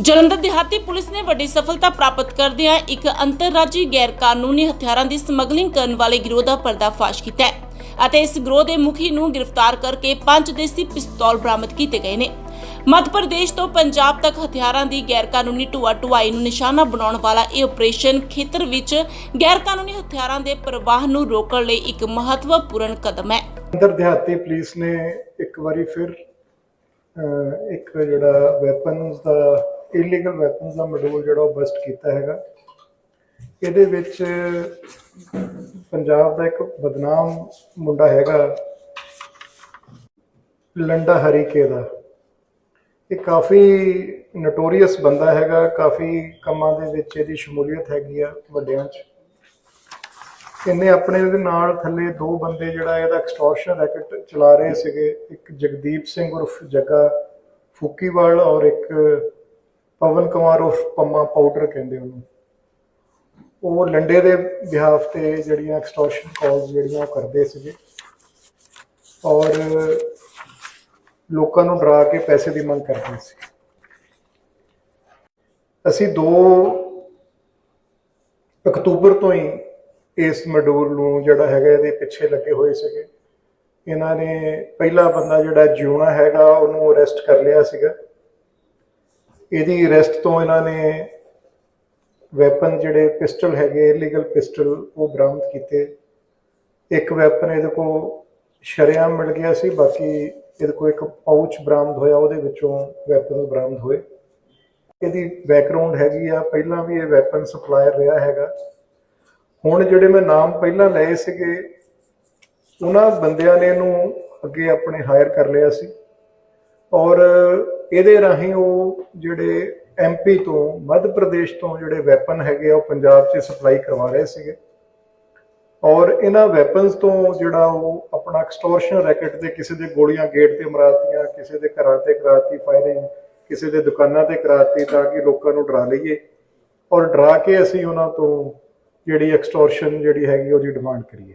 ਜਲੰਧਰ ਦਿਹਾਤੀ ਪੁਲਿਸ ਨੇ ਵੱਡੀ ਸਫਲਤਾ ਪ੍ਰਾਪਤ ਕਰਦਿਆਂ ਇੱਕ ਅੰਤਰਰਾਜੀ ਗੈਰ ਕਾਨੂੰਨੀ ਹਥਿਆਰਾਂ ਦੀ ਸਮਗਲਿੰਗ ਕਰਨ ਵਾਲੇ ਗਿਰੋਹ ਦਾ ਪਰਦਾਫਾਸ਼ ਕੀਤਾ ਹੈ ਅਤੇ ਇਸ ਗਿਰੋਹ ਦੇ ਮੁਖੀ ਨੂੰ ਗ੍ਰਿਫਤਾਰ ਕਰਕੇ ਪੰਜ ਦੇਸੀ ਪਿਸਤੌਲ ਬਰਾਮਦ ਕੀਤੇ ਗਏ ਨੇ। ਮੱਧ ਪ੍ਰਦੇਸ਼ ਤੋਂ ਪੰਜਾਬ ਤੱਕ ਹਥਿਆਰਾਂ ਦੀ ਗੈਰ ਕਾਨੂੰਨੀ ਢੁਆਈ ਨੂੰ ਨਿਸ਼ਾਨਾ ਬਣਾਉਣ ਵਾਲਾ ਇਹ ਆਪਰੇਸ਼ਨ ਖੇਤਰ ਵਿੱਚ ਗੈਰ ਹਥਿਆਰਾਂ ਦੇ ਪ੍ਰਵਾਹ ਨੂੰ ਰੋਕਣ ਲਈ ਇੱਕ ਮਹੱਤਵਪੂਰਨ ਕਦਮ ਹੈ। ਅੰਦਰ ਦਿਹਾਤੀ ਪੁਲਿਸ ਨੇ ਇੱਕ ਵਾਰੀ ਫਿਰ ਇੱਕ ਜਿਹੜਾ ਵੈਪਨਸ ਦਾ ਇਲੀਗਲ ਵੈਪਨਸ ਦਾ ਮਡੂਲ ਜਿਹੜਾ ਉਹ ਬਸਟ ਕੀਤਾ ਹੈਗਾ। ਇਹਦੇ ਵਿੱਚ ਪੰਜਾਬ ਦਾ ਇੱਕ ਬਦਨਾਮ ਮੁੰਡਾ ਹੈਗਾ, ਲੰਡਾ ਹਰੀਕੇ ਦਾ। ਇਹ ਕਾਫੀ ਨਟੋਰੀਅਸ ਬੰਦਾ ਹੈਗਾ, ਕਾਫੀ ਕੰਮਾਂ ਦੇ ਵਿੱਚ ਇਹਦੀ ਸ਼ਮੂਲੀਅਤ ਹੈਗੀ ਆ ਵੱਡਿਆਂ 'ਚ। ਇਹਨੇ ਆਪਣੇ ਉਹਦੇ ਨਾਲ ਥੱਲੇ ਦੋ ਬੰਦੇ ਜਿਹੜਾ ਇਹਦਾ ਐਕਸਟੋਰਸ਼ਨ ਰੈਕਟ ਚਲਾ ਰਹੇ ਸੀਗੇ, ਇੱਕ ਜਗਦੀਪ ਸਿੰਘ ਉਰਫ ਜੱਗਾ ਫੂਕੀਵਾਲ ਔਰ ਇੱਕ ਪਵਨ ਕੁਮਾਰ ਉਰਫ ਪੰਮਾ ਪਾਊਡਰ ਕਹਿੰਦੇ ਉਹਨੂੰ। ਉਹ ਲੰਡੇ ਦੇ ਬਿਹਾਫ ਤੇ ਜਿਹੜੀਆਂ ਐਕਸਟੋਰਸ਼ਨ ਕਾਲਸ ਜਿਹੜੀਆਂ ਉਹ ਕਰਦੇ ਸੀਗੇ। ਔਰ ਲੋਕਾਂ ਨੂੰ ਡਰਾ ਕੇ ਪੈਸੇ ਦੀ ਮੰਗ ਕਰਦੇ ਸੀ। ਅਸੀਂ 2 ਅਕਤੂਬਰ ਤੋਂ ਹੀ ਇਸ ਮਡੂਲ ਨੂੰ ਜਿਹੜਾ ਹੈਗਾ ਇਹਦੇ ਪਿੱਛੇ ਲੱਗੇ ਹੋਏ ਸੀਗੇ। ਇਹਨਾਂ ਨੇ ਪਹਿਲਾ ਬੰਦਾ ਜਿਹੜਾ ਜਿਉਣਾ ਹੈਗਾ, ਉਹਨੂੰ ਅਰੈਸਟ ਕਰ ਲਿਆ ਸੀਗਾ। ਇਹਦੀ ਅਰੈਸਟ ਤੋਂ ਇਹਨਾਂ ਨੇ ਵੈਪਨ ਜਿਹੜੇ ਪਿਸਟਲ ਹੈਗੇ ਇਲੀਗਲ ਪਿਸਟਲ ਉਹ ਬਰਾਮਦ ਕੀਤੇ। ਇੱਕ ਵੈਪਨ ਇਹਦੇ ਕੋਲ ਸ਼ਰੇਆਮ ਮਿਲ ਗਿਆ ਸੀ, ਬਾਕੀ ਇਹਦੇ ਕੋਲ ਇੱਕ ਪਾਊਚ ਬਰਾਮਦ ਹੋਇਆ, ਉਹਦੇ ਵਿੱਚੋਂ ਵੈਪਨ ਬਰਾਮਦ ਹੋਏ। ਇਹਦੀ ਬੈਕਗ੍ਰਾਉਂਡ ਹੈਗੀ ਆ, ਪਹਿਲਾਂ ਵੀ ਇਹ ਵੈਪਨ ਸਪਲਾਇਰ ਰਿਹਾ ਹੈਗਾ। ਹੁਣ ਜਿਹੜੇ ਮੈਂ ਨਾਮ ਪਹਿਲਾਂ ਲਏ ਸੀਗੇ, ਉਹਨਾਂ ਬੰਦਿਆਂ ਨੇ ਇਹਨੂੰ ਅੱਗੇ ਆਪਣੇ ਹਾਇਰ ਕਰ ਲਿਆ ਸੀ। ਔਰ ਇਹਦੇ ਰਾਹੀਂ ਉਹ ਜਿਹੜੇ ਐਮਪੀ ਤੋਂ ਮੱਧ ਪ੍ਰਦੇਸ਼ ਤੋਂ ਜਿਹੜੇ ਵੈਪਨ ਹੈਗੇ ਆ, ਉਹ ਪੰਜਾਬ 'ਚ ਸਪਲਾਈ ਕਰਵਾ ਰਹੇ ਸੀਗੇ। ਔਰ ਇਹਨਾਂ ਵੈਪਨਸ ਤੋਂ ਜਿਹੜਾ ਉਹ ਆਪਣਾ ਐਕਸਟੋਰਸ਼ਨ ਰੈਕਟ ਤੇ ਕਿਸੇ ਦੇ ਗੋਲੀਆਂ ਗੇਟ ਤੇ ਮਰਾਤੀਆਂ, ਕਿਸੇ ਦੇ ਘਰਾਂ ਤੇ ਕਰਾਤੀ ਫਾਇਰਿੰਗ ਕਿਸੇ ਦੇ ਦੁਕਾਨਾਂ ਤੇ ਕਰਾਤੀ ਤਾਂ ਕਿ ਲੋਕਾਂ ਨੂੰ ਡਰਾ ਲਈਏ। ਔਰ ਡਰਾ ਕੇ ਅਸੀਂ ਉਹਨਾਂ ਤੋਂ ਜਿਹੜੀ ਐਕਸਟੋਰਸ਼ਨ ਜਿਹੜੀ ਹੈਗੀ ਉਹਦੀ ਡਿਮਾਂਡ ਕਰੀਏ।